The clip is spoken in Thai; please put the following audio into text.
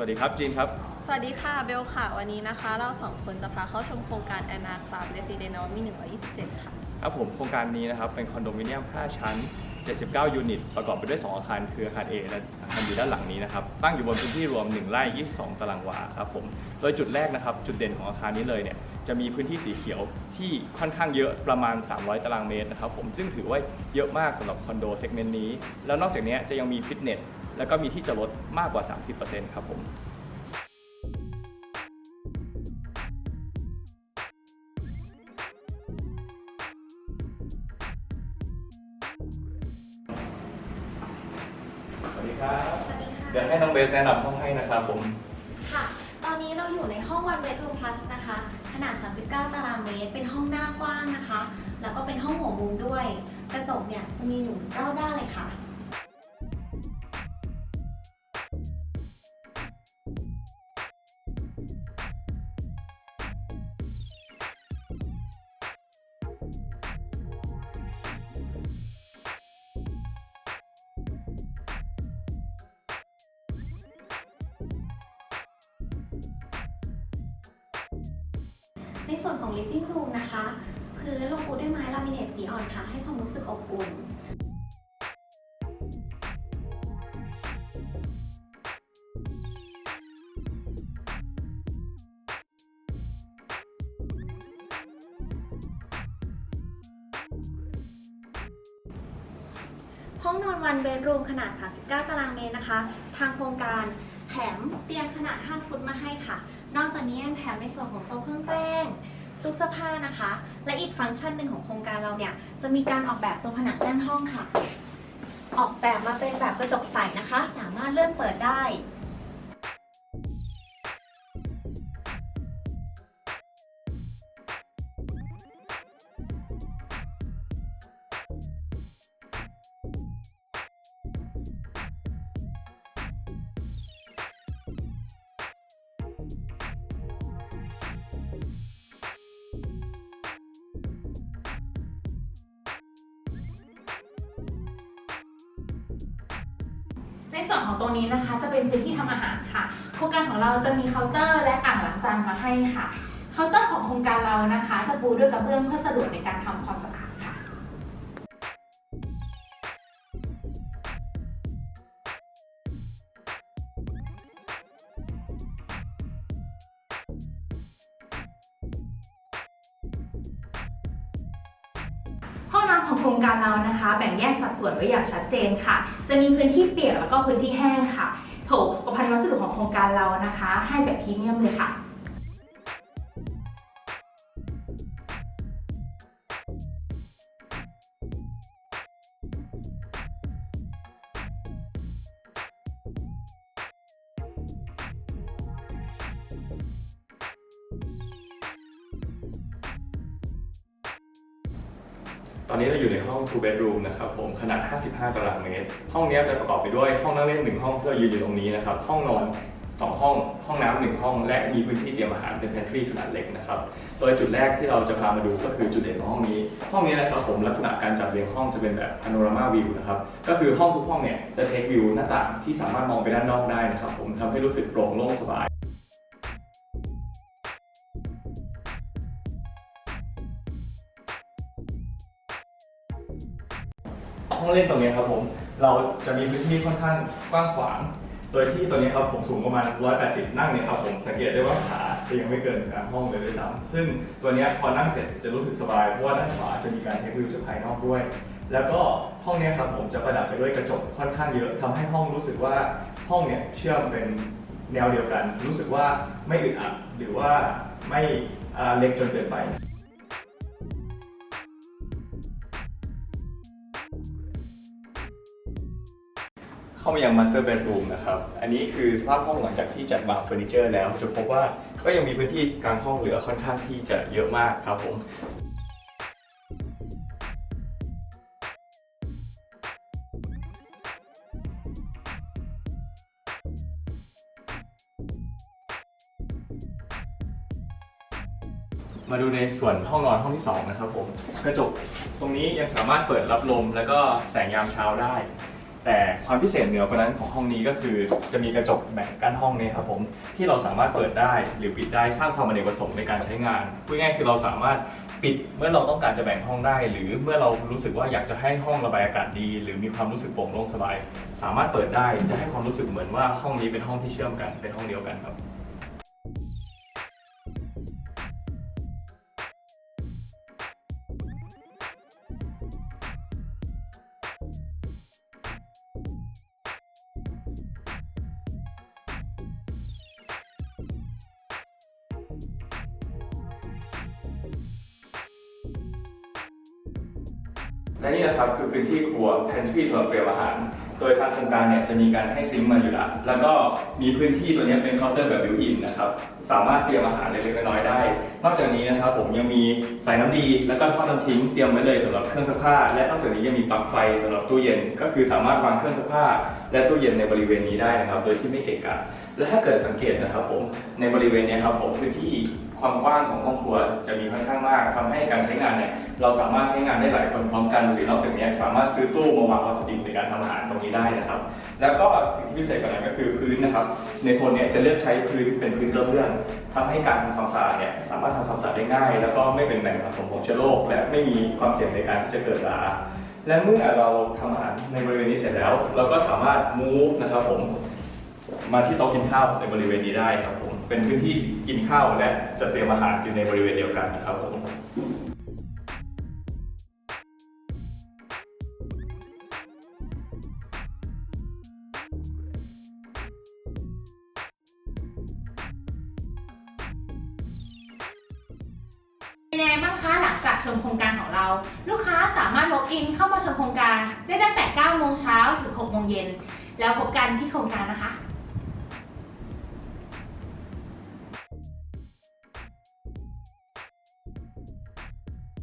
วัสดีครับจีนครับ สวัสดีค่ะเบลค่ะ วันนี้นะคะ เราสองคนจะพาเข้าชมโครงการแอนนาคลาบเรสซิเดนอมี127 ค่ะ ครับผมโครงการนี้นะครับ เป็นคอนโดมิเนียม 5 ชั้น 79 ยูนิต ประกอบไปด้วย 2 อาคารคืออาคาร A และอาคาร B ด้านหลังนี้นะครับ ตั้งอยู่บนพื้นที่รวม 1ไร่ 22 ตารางวาครับผม โดยจุดแรกนะครับ จุดเด่นของอาคารนี้เลยเนี่ย จะมีพื้นที่สีเขียวที่ค่อนข้างเยอะประมาณ 300 ตารางเมตรนะครับผม ซึ่งถือว่าเยอะมากสำหรับคอนโดเซกเมนต์นี้ แล้วนอกจากนี้จะยังมีฟิตเนส แล้วก็มีที่จอดรถมากกว่า 30%ครับผมสวัสดีครับสวัสดีค่ะเดี๋ยวให้น้องเบสแนะนำห้องให้นะครับผม ค่ะ ตอนนี้เราอยู่ในห้อง one bedroom plus นะคะ ขนาด 39 ตารางเมตร เป็นห้องหน้ากว้างนะคะ แล้วก็เป็นห้องหัวมุมด้วย กระจกเนี่ยจะมีหนุนรอบด้านเลยค่ะ ในส่วนของ living room นะคะ พื้นลงปูด้วยไม้ลามิเนตสีอ่อนค่ะ ให้ความรู้สึกอบอุ่นห้องนอนวันเบดรูมขนาด 39 ตารางเมตรนะคะ ทางโครงการ แถมเตียงขนาด 5 ฟุตมาให้ค่ะ นอกจากนี้ยังแถมในส่วนของโต๊ะเครื่องแป้งตู้เสื้อผ้านะคะ และอีกฟังก์ชันหนึ่งของโครงการเราเนี่ย จะมีการออกแบบตัวผนังด้านห้องค่ะ ออกแบบมาเป็นแบบกระจกใสนะคะ สามารถเลื่อนเปิดได้ ในส่วนของตรงนี้นะคะจะเป็นพื้นที่ทำอาหารค่ะ โครงการของเราจะมีเคาน์เตอร์และอ่างล้างจานมาให้ค่ะ เคาน์เตอร์ของโครงการเรานะคะ จะปูด้วยกระเบื้องเพื่อสะดวกในการทำความสะอาด ค่ะห้องน้ำของโครงการเรานะคะ แบ่งแยกสัดส่วนไว้อย่างชัดเจนค่ะ จะมีพื้นที่เปียกแล้วก็พื้นที่แห้งค่ะโถสุขภัณฑ์วัสดุของโครงการเรานะคะ ให้แบบพรีเมียมเลยค่ะ ตอนนี้เราอยู่ในห้อง two bedroom นะครับผมขนาด 55 ตารางเมตร ห้องนี้จะประกอบไปด้วยห้องนั่งเล่นหนึ่งห้องที่เรายืนอยู่ตรงนี้นะครับ ห้องนอน 2 ห้อง ห้องน้ำหนึ่งห้อง และมีพื้นที่เตรียมอาหารเป็น pantry ขนาดเล็กนะครับ โดยจุดแรกที่เราจะพามาดูก็คือจุดเด่นของห้องนี้ ห้องนี้นะครับผมลักษณะการจัดเรียงห้องจะเป็นแบบ panorama view นะครับ ก็คือห้องทุกห้องเนี่ยจะ take view หน้าต่างที่สามารถมองไปด้านนอกได้นะครับผมทำให้รู้สึกโปร่งโล่งสบาย องเล่นตรงนี้ครับผม เราจะมีพื้นที่ค่อนข้างกว้างขวาง โดยที่ตัวนี้ครับผมสูงประมาณ 180 นั่งเนี่ยครับผมสังเกตได้ว่าขาจะยังไม่เกินกลางห้องเลยด้วยซ้ำซึ่งตัวนี้พอนั่งเสร็จจะรู้สึกสบายเพราะว่าด้านขวาจะมีการเทควิวจากภายนอกด้วย แล้วก็ห้องนี้ครับผมจะประดับไปด้วยกระจกค่อนข้างเยอะทำให้ห้องรู้สึกว่าห้องเนี่ยเชื่อมเป็นแนวเดียวกัน รู้สึกว่าไม่อึดอัดหรือว่าไม่เล็กจนเกินไป เข้ามายัง Master Bedroom นะครับ อันนี้คือสภาพห้องหลังจากที่จัดวางเฟอร์นิเจอร์แล้ว จะพบว่าก็ยังมีพื้นที่กลางห้องเหลือค่อนข้างที่จะเยอะมากครับผมมาดูในส่วนห้องนอนห้องที่2นะครับผมกระจกตรงนี้ยังสามารถเปิดรับลมแล้วก็แสงยามเช้าได้ แต่ความพิเศษเหนือกว่านั้นของห้องนี้ก็คือจะมีกระจกแบ่งกั้นห้องนี้ครับผมที่เราสามารถเปิดได้หรือปิดได้สร้างความอเนกประสงค์ในการใช้งานพูดง่ายคือเราสามารถปิดเมื่อเราต้องการจะแบ่งห้องได้ หรือเมื่อเรารู้สึกว่าอยากจะให้ห้องระบายอากาศดี หรือมีความรู้สึกโปร่งโล่งสบาย สามารถเปิดได้จะให้ความรู้สึกเหมือนว่าห้องนี้เป็นห้องที่เชื่อมกันเป็นห้องเดียวกันครับ และนี่นะครับคือพื้นที่ครัว pantry สำหรับเตรียมอาหาร โดยทางโครงการเนี่ยจะมีการให้ซิงค์มาอยู่ล้วแล้วก็มีพื้นที่ตัวนี้เป็นเคาน์เตอร์แบบบิวอินนะครับ สามารถเตรียมอาหารเล็กๆน้อยๆได้ นอกจากนี้นะครับผมยังมีสายน้ำดี แล้วก็ท่อน้ำทิ้งเตรียมไว้เลยสำหรับเครื่องซักผ้า และนอกจากนี้ยังมีปลั๊กไฟสำหรับตู้เย็น ก็คือสามารถวางเครื่องซักผ้า และตู้เย็นในบริเวณนี้ได้นะครับ โดยที่ไม่เกะกะ และถ้าเกิดสังเกตนะครับผม ในบริเวณนี้ครับผมพื้นที่ ความกว้างของห้องครัวจะมีค่อนข้างมากทำให้การใช้งานเนี่ยเราสามารถใช้งานได้หลายคนพร้อมกันหรือนอกจากนี้สามารถซื้อตู้มาวางวัตถุดิบในการทำอาหารตรงนี้ได้นะครับ แล้วก็สิ่งที่พิเศษกว่านั้นก็คือพื้นนะครับ ในโซนนี้จะเลือกใช้พื้นเป็นพื้นกระเบื้องทำให้การทำความสะอาดเนี่ยสามารถทำความสะอาดได้ง่าย แล้วก็ไม่เป็นแหล่งสะสมของเชื้อโรคและไม่มีความเสี่ยงในการที่จะเกิดราและเมื่อเราทำอาหารในบริเวณนี้เสร็จแล้ว เราก็สามารถ move นะครับผม มาที่โต๊ะกินข้าวในบริเวณนี้ได้ครับผมเป็นพื้นที่กินข้าวและจะเตรียมอาหารอยู่ในบริเวณเดียวกันครับผมเป็นยังไงบ้างคะหลังจากชมโครงการของเรา ลูกค้าสามารถ log in เข้ามาชมโครงการ ได้ตั้งแต่ 9 โมงเช้าถึง 6 โมงเย็น แล้วพบกันที่โครงการนะคะ